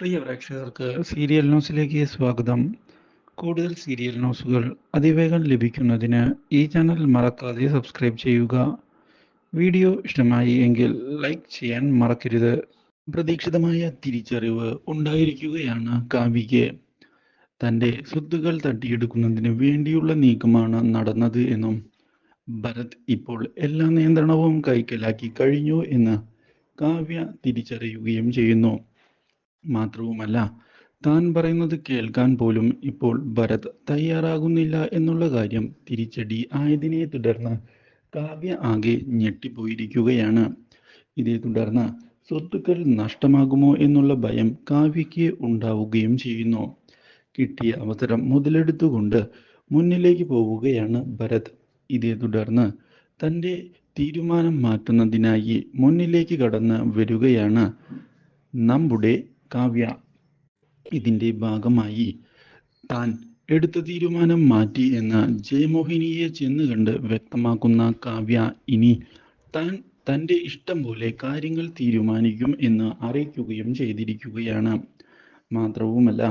പ്രിയ പ്രേക്ഷകർക്ക് സീരിയൽ ന്യൂസിലേക്ക് സ്വാഗതം. കൂടുതൽ സീരിയൽ ന്യൂസുകൾ അതിവേഗം ലഭിക്കുന്നതിന് ഈ ചാനൽ മറക്കാതെ സബ്സ്ക്രൈബ് ചെയ്യുക. വീഡിയോ ഇഷ്ടമായി എങ്കിൽ ലൈക്ക് ചെയ്യാൻ മറക്കരുത്. പ്രതീക്ഷിതമായ തിരിച്ചറിവ് ഉണ്ടായിരിക്കുകയാണ് കാവ്യയ്ക്ക്. തന്റെ സ്വത്തുകൾ തട്ടിയെടുക്കുന്നതിന് വേണ്ടിയുള്ള നീക്കമാണ് നടന്നത് എന്നും ഭരത് ഇപ്പോൾ എല്ലാ നിയന്ത്രണവും കൈക്കലാക്കി കഴിഞ്ഞു എന്ന് കാവ്യ തിരിച്ചറിയുകയും ചെയ്യുന്നു. മാത്രവുമല്ല താൻ പറയുന്നത് കേൾക്കാൻ പോലും ഇപ്പോൾ ഭരത് തയ്യാറാകുന്നില്ല എന്നുള്ള കാര്യം തിരിച്ചടി ആയതിനെ തുടർന്ന് കാവ്യ ആകെ ഞെട്ടിപ്പോയിരിക്കുകയാണ്. ഇതേ തുടർന്ന് സ്വത്തുക്കൾ നഷ്ടമാകുമോ എന്നുള്ള ഭയം കാവ്യയ്ക്ക് ഉണ്ടാവുകയും ചെയ്യുന്നു. കിട്ടിയ അവസരം മുതലെടുത്തുകൊണ്ട് മുന്നിലേക്ക് പോവുകയാണ് ഭരത്. ഇതേ തുടർന്ന് തന്റെ തീരുമാനം മാറ്റുന്നതിനായി മുന്നിലേക്ക് കടന്ന് വരികയാണ് നമ്മുടെ കാവ്യ ഇതിന്റെ ഭാഗമായി താൻ എടുത്ത തീരുമാനം മാറ്റി എന്ന ജയമോഹിനിയെ ചെന്ന് കണ്ട് വ്യക്തമാക്കുന്ന കാവ്യ ഇനി താൻ തന്റെ ഇഷ്ടം പോലെ കാര്യങ്ങൾ തീരുമാനിക്കും എന്ന് അറിയിക്കുകയും ചെയ്തിരിക്കുകയാണ്. മാത്രവുമല്ല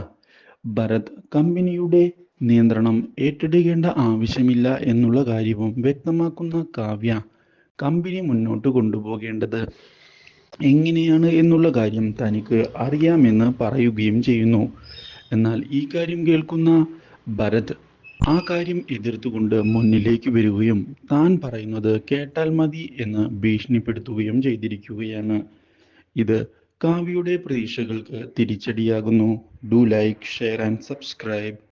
ഭരത് കമ്പനിയുടെ നിയന്ത്രണം ഏറ്റെടുക്കേണ്ട ആവശ്യമില്ല എന്നുള്ള കാര്യവും വ്യക്തമാക്കുന്ന കാവ്യ കമ്പനി മുന്നോട്ട് കൊണ്ടുപോകേണ്ടത് എങ്ങനെയാണ് എന്നുള്ള കാര്യം തനിക്ക് അറിയാമെന്ന് പറയുകയും ചെയ്യുന്നു. എന്നാൽ ഈ കാര്യം കേൾക്കുന്ന ഭരത് ആ കാര്യം എതിർത്തുകൊണ്ട് മുന്നിലേക്ക് വരികയും താൻ പറയുന്നത് കേട്ടാൽ മതി എന്ന് ഭീഷണിപ്പെടുത്തുകയും ചെയ്തിരിക്കുകയാണ്. ഇത് കാവ്യയുടെ പ്രതീക്ഷകൾക്ക് തിരിച്ചടിയാകുന്നു. Do like share and subscribe